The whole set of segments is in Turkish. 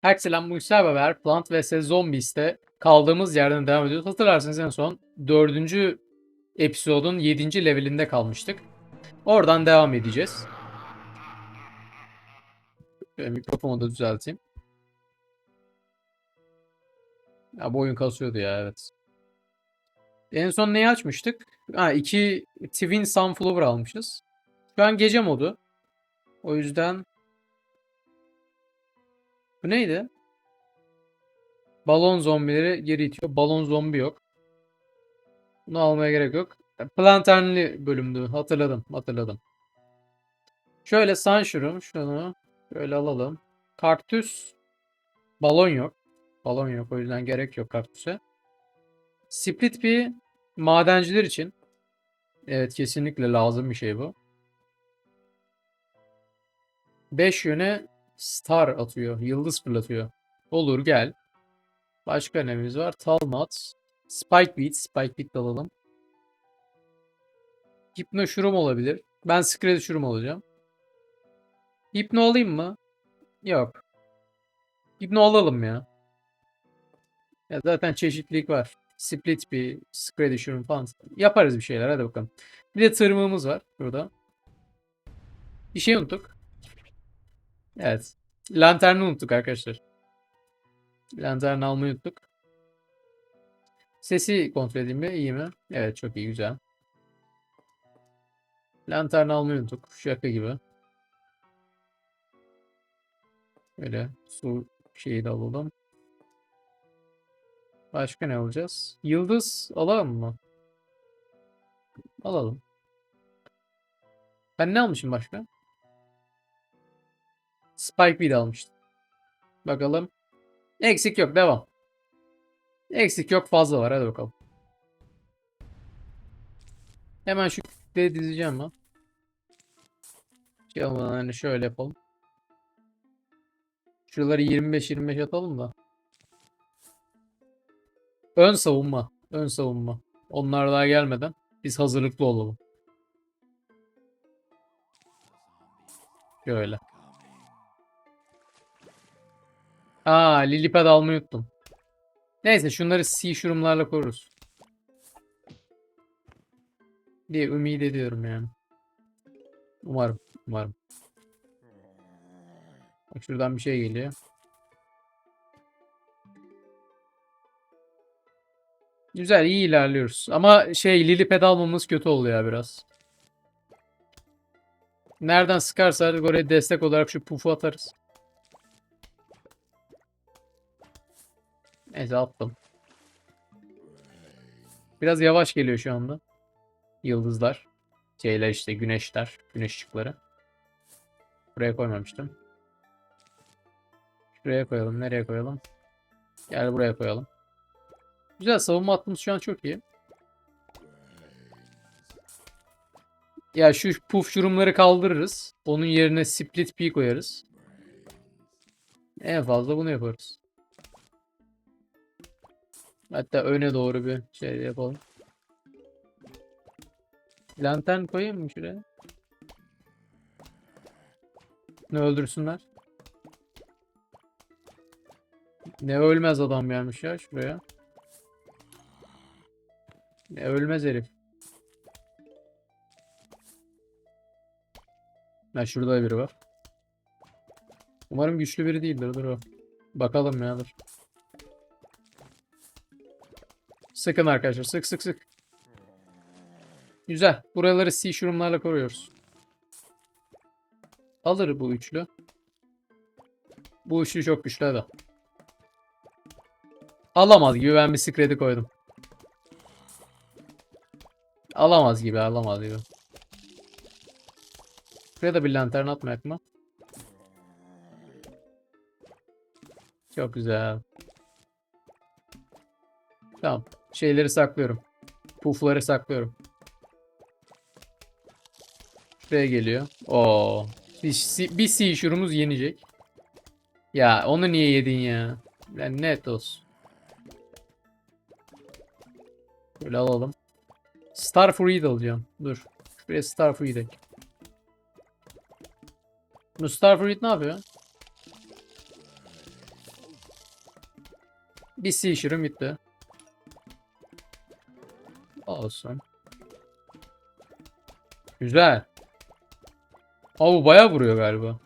Herkese selam. Bugün sizlerle beraber Plant vs Zombies'te kaldığımız yerden devam ediyoruz. Hatırlarsanız en son 4. episodun 7. levelinde kalmıştık. Oradan devam edeceğiz. Şöyle mikrofonu da düzelteyim. Ya bu oyun kasıyordu ya evet. En son neyi açmıştık? Ha iki Twin Sunflower almışız. Şu an gece modu. O yüzden bu neydi? Balon zombileri geri itiyor. Balon zombi yok. Bunu almaya gerek yok. Planterli bölümdü. Hatırladım. Hatırladım. Şöyle Sunshroom. Şunu şöyle alalım. Kaktüs. Balon yok. Balon yok. O yüzden gerek yok kaktüse. Split bir madenciler için. Evet kesinlikle lazım bir şey bu. 5 yöne star atıyor. Yıldız fırlatıyor. Olur gel. Başka neyimiz var? Talmat. Spike Beat. Spike Beat alalım. Hipno Shroom olabilir. Ben Scred Shroom alacağım. Hipno alayım mı? Yok. Hipno alalım ya. Ya zaten çeşitlilik var. Split bir Scred Shroom falan. Yaparız bir şeyler. Hadi bakalım. Bir de tırmığımız var burada. Bir şey unuttuk. Evet. Lanterni unuttuk arkadaşlar. Lanterni almayı unuttuk. Sesi kontrol edeyim mi? İyi mi? Evet çok iyi güzel. Lanterni almayı unuttuk. Şaka gibi. Böyle su şeyi de alalım. Başka ne alacağız? Yıldız alalım mı? Alalım. Ben ne almışım başka? Spike Beat almıştım. Bakalım. Eksik yok. Devam. Eksik yok. Fazla var. Hadi bakalım. Hemen şu kütleyi dizeceğim ben. Şey olmadan hani şöyle yapalım. Şuraları 25-25 atalım da. Ön savunma. Ön savunma. Onlar daha gelmeden biz hazırlıklı olalım. Şöyle. Aa Lilipad almayı unuttum. Neyse şunları sea şurumlarla koruruz. Diye ümit ediyorum yani. Umarım. Umarım. Bak şuradan bir şey geliyor. Güzel iyi ilerliyoruz. Ama şey Lilipad almamız kötü oldu ya biraz. Nereden sıkarsa oraya destek olarak şu pufu atarız. Neyse attım. Biraz yavaş geliyor şu anda. Yıldızlar. Şeyler işte güneşler. Güneş ışıkları. Buraya koymamıştım. Şuraya koyalım. Nereye koyalım? Gel buraya koyalım. Güzel savunma hattımız şu an çok iyi. Ya şu puf şurumları kaldırırız. Onun yerine split pea koyarız. En fazla bunu yaparız. Hatta öne doğru bir şey yapalım. Lantern koyayım mı şuraya? Ne öldürsünler? Ne ölmez adam gelmiş ya şuraya. Ne ölmez herif. Ha şurada da biri var. Umarım güçlü biri değildir. Dur o. Bakalım ya dur. Sıkın arkadaşlar. Sık sık sık. Güzel. Buraları sea şurumlarla koruyoruz. Alır bu üçlü. Bu üçlü çok güçlü hadi. Alamaz gibi ben bir scred'i koydum. Alamaz gibi alamaz gibi. Buraya da bir lantern atmayak mı? Çok güzel. Tamam. Şeyleri saklıyorum. Pufları saklıyorum. Şuraya geliyor. Oo. Bir, bir sea şurumuz yenecek. Ya onu niye yedin ya? Ben net olsun. Böyle alalım. Star Fruit alacağım. Dur. Şuraya Star Fruit ek. Bu Star Fruit ne yapıyor? Bir seashroom gitti. Olsun. Güzel. Aa bu bayağı vuruyor galiba.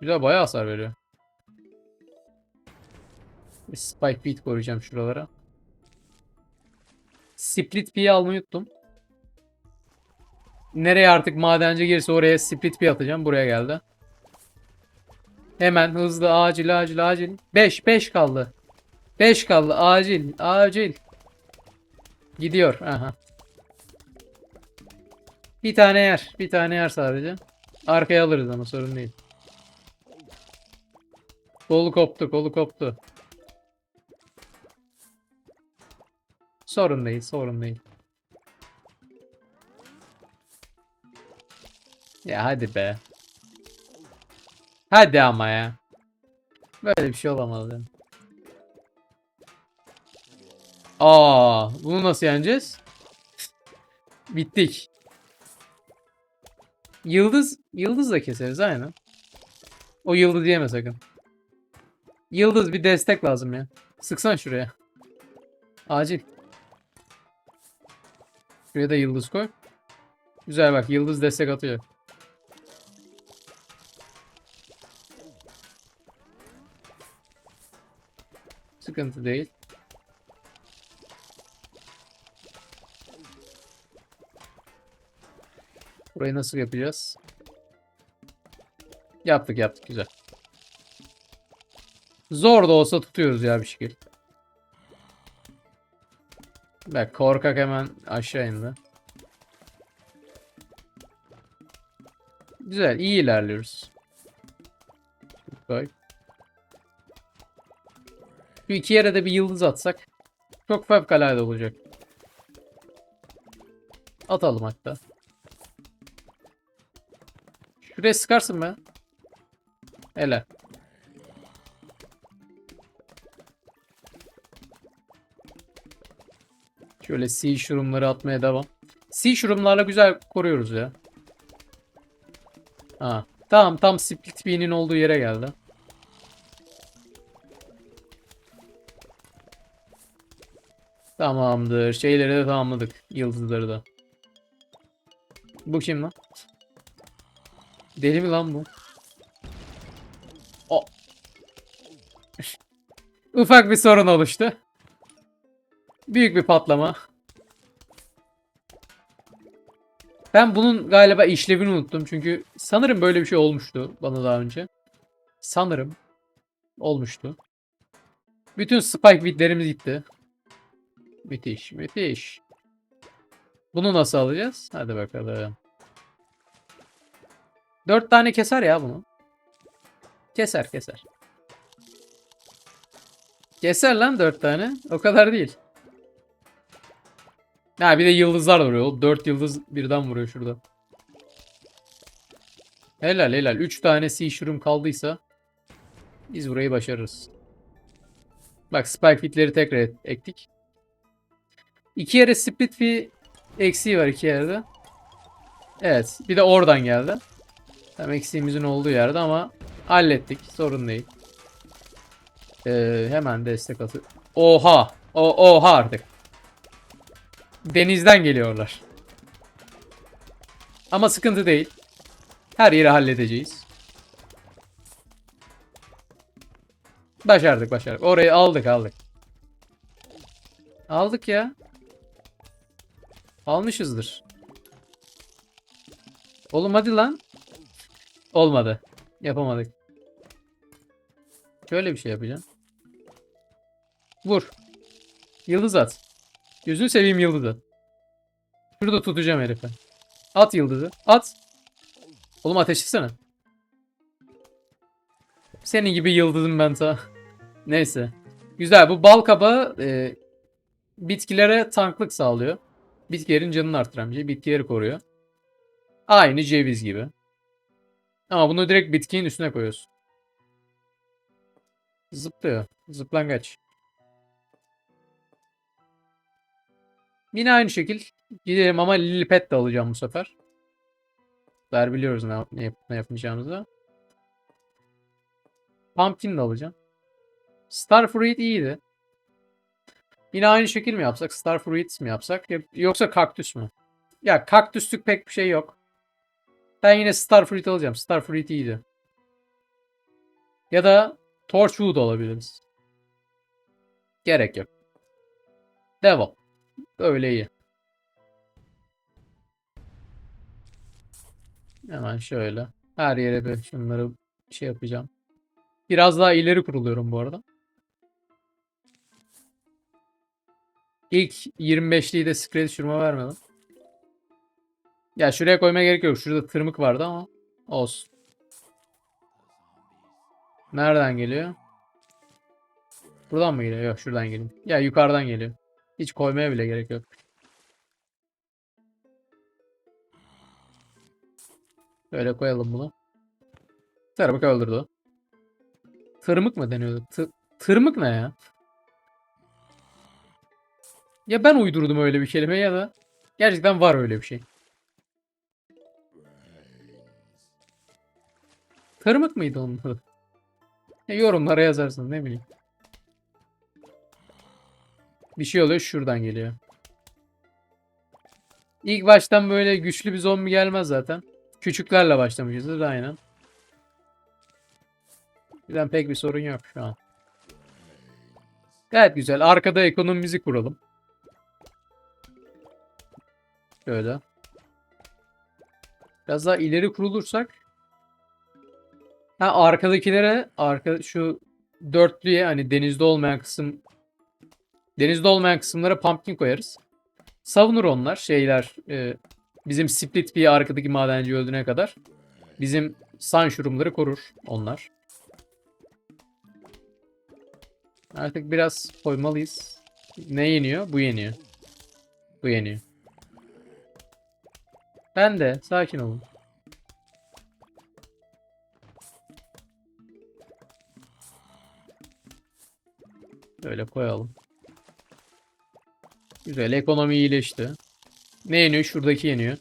Güzel bayağı hasar veriyor. Bir spike beat koyacağım şuralara. Split P'yi almayı unuttum. Nereye artık madenci girse oraya split P atacağım. Buraya geldi. Hemen hızlı acil acil acil. 5 5 kaldı. 5 kaldı acil acil. Gidiyor. Aha. Bir tane yer. Bir tane yer sadece. Arkaya alırız ama sorun değil. Kolu koptu, kolu koptu. Sorun değil, sorun değil. Ya hadi be. Hadi ama ya. Böyle bir şey olamaz yani. Aa, bunu nasıl yeneceğiz? Bittik. Yıldız, yıldız da keseriz aynen. O yıldız diyeme sakın. Yıldız bir destek lazım ya. Sıksan şuraya. Acil. Şuraya da yıldız koy. Güzel bak yıldız destek atıyor. Sıkıntı değil. Burayı nasıl yapacağız? Yaptık yaptık güzel. Zor da olsa tutuyoruz ya bir şekilde. Bak korkak hemen aşağı indi. Güzel iyi ilerliyoruz. Koy. Şu iki yere de bir yıldız atsak çok fevkalade olacak. Atalım hatta. Şuraya sıkarsın be. Hele. Şöyle sea şurumları atmaya devam. Sea şurumlarla güzel koruyoruz ya. Ha. Tamam tam split bean'in olduğu yere geldi. Tamamdır. Şeyleri de tamamladık. Yıldızları da. Bu kim lan? Deli mi lan bu? O. Ufak bir sorun oluştu. Büyük bir patlama. Ben bunun galiba işlevini unuttum. Çünkü sanırım böyle bir şey olmuştu bana daha önce. Sanırım olmuştu. Bütün spike bitlerimiz gitti. Müthiş, müthiş. Bunu nasıl alacağız? Hadi bakalım. Dört tane keser ya bunu. Keser, keser. Keser lan dört tane. O kadar değil. Ha bir de yıldızlar vuruyor. Dört yıldız birden vuruyor şurada. Helal helal. Üç tane sea shroom kaldıysa biz burayı başarırız. Bak spike fitleri tekrar ektik. İki yere split fee eksiği var iki yerde. Evet. Bir de oradan geldi. Tam eksiğimizin olduğu yerde ama hallettik. Sorun değil. Ee, hemen destek atı. Oha! O oha artık. Denizden geliyorlar. Ama sıkıntı değil. Her yeri halledeceğiz. Başardık başardık. Orayı aldık aldık. Aldık ya. Almışızdır. Oğlum hadi lan. Olmadı. Yapamadık. Şöyle bir şey yapacağım. Vur. Yıldız at. Gözünü seveyim yıldızı. Şurada tutacağım herifi. At yıldızı. At. Oğlum ateşlesene. Senin gibi yıldızım ben ta. Neyse. Güzel. Bu bal kabağı e, bitkilere tanklık sağlıyor. Bitkilerin canını artıran bir şey. Bitkileri koruyor. Aynı ceviz gibi. Ama bunu direkt bitkinin üstüne koyuyorsun. Zıplıyor. Zıplangaç. Yine aynı şekil gidelim ama Lilipet de alacağım bu sefer. Der biliyoruz ne, ne, yap- ne yapmayacağımızı. Pumpkin de alacağım. Starfruit iyiydi. Yine aynı şekil mi yapsak? Starfruit mi yapsak? Yok- Yoksa kaktüs mü? Ya kaktüslük pek bir şey yok. Ben yine Starfruit alacağım. Starfruit iyiydi. Ya da Torchwood alabiliriz. Gerek yok. Devam. Öyle iyi. Hemen şöyle. Her yere bir şunları şey yapacağım. Biraz daha ileri kuruluyorum bu arada. İlk 25'liği de screen düşürme vermedim. Ya şuraya koymaya gerek yok. Şurada tırmık vardı ama olsun. Nereden geliyor? Buradan mı geliyor? Yok şuradan geliyor. Ya yukarıdan geliyor. Hiç koymaya bile gerek yok. Böyle koyalım bunu. Tırmık öldürdü. Tırmık mı deniyordu? Tı- tırmık ne ya? Ya ben uydurdum öyle bir kelime ya da gerçekten var öyle bir şey. Tırmık mıydı onun adı? Ya yorumlara yazarsın ne bileyim. Bir şey oluyor şuradan geliyor. İlk baştan böyle güçlü bir zombi gelmez zaten. Küçüklerle başlamışızdır aynen. Bizden pek bir sorun yok şu an. Gayet güzel. Arkada ekonomimizi kuralım. Şöyle. Biraz daha ileri kurulursak. Ha arkadakilere arka şu dörtlüye hani denizde olmayan kısım denizde olmayan kısımlara pumpkin koyarız. Savunur onlar şeyler e, bizim split bir arkadaki madenci öldüğüne kadar. Bizim sunshroom'ları korur onlar. Artık biraz koymalıyız. Ne yeniyor? Bu yeniyor. Bu yeniyor. Ben de. Sakin olun. Böyle koyalım. Güzel. Ekonomi iyileşti. Ne yeniyor? Şuradaki yeniyor.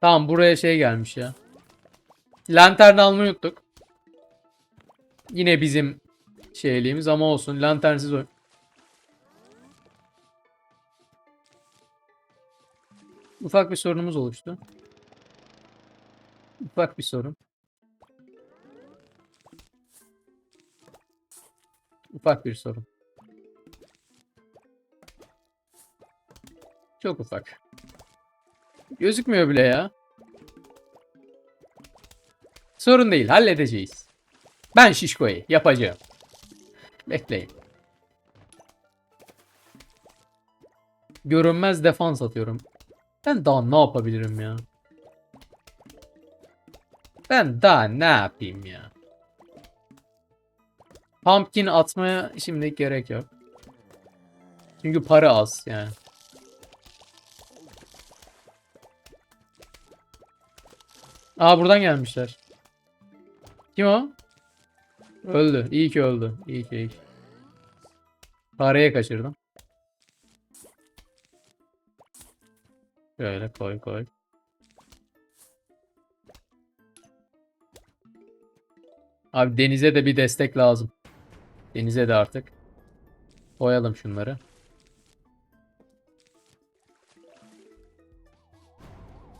Tamam buraya şey gelmiş ya. Lantern almayı unuttuk. Yine bizim şeyliğimiz ama olsun. Lanternsiz oyun. Ufak bir sorunumuz oluştu. Ufak bir sorun. Ufak bir sorun. Çok ufak. Gözükmüyor bile ya. Sorun değil, halledeceğiz. Ben şişkoyu yapacağım. Bekleyin. Görünmez defans atıyorum. Ben daha ne yapabilirim ya? Ben daha ne yapayım ya? Pumpkin atmaya şimdi gerek yok. Çünkü para az yani. Aa buradan gelmişler. Kim o? Öldü. İyi ki öldü. İyi ki iyi ki. Parayı kaçırdım. Şöyle koy koy. Abi denize de bir destek lazım. Denize de artık. Koyalım şunları.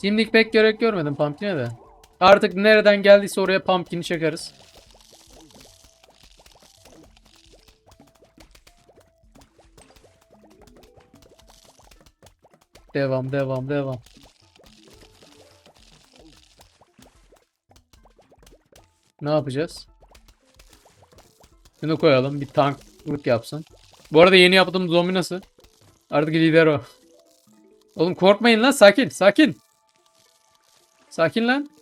Şimdilik pek gerek görmedim Pumpkin'e de. Artık nereden geldiyse oraya Pumpkin'i çakarız. Devam devam devam. Ne yapacağız? Şunu koyalım. Bir tanklık yapsın. Bu arada yeni yaptığım zombi nasıl? Artık lider o. Oğlum korkmayın lan sakin sakin. Sakin lan.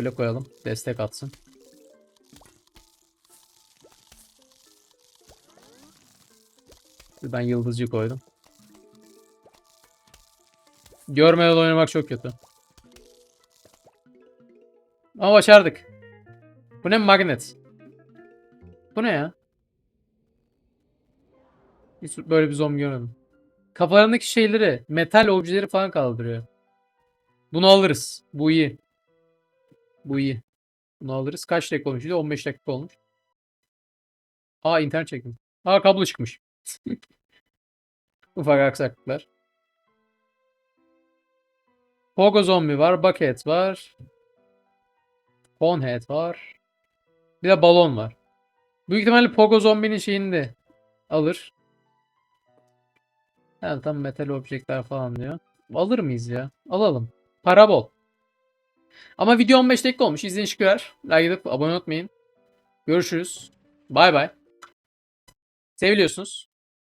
Böyle koyalım. Destek atsın. Ben yıldızcı koydum. Görmeden oynamak çok kötü. Ama başardık. Bu ne magnet? Bu ne ya? Hiç böyle bir zombi görmedim. Kafalarındaki şeyleri, metal objeleri falan kaldırıyor. Bunu alırız. Bu iyi. Bu iyi. Bunu alırız. Kaç dakika olmuş? 15 dakika olmuş. Aa internet çektim. Aa kablo çıkmış. Ufak aksaklıklar. Pogo Zombie var. Bucket var. Conehead var. Bir de balon var. Büyük ihtimalle Pogo Zombie'nin şeyini de alır. Evet tam metal objekler falan diyor. Alır mıyız ya? Alalım. Para bol. Ama video 15 dakika olmuş. İzleyin şükürler. Like edip abone olmayın. Görüşürüz. Bay bay. Seviliyorsunuz.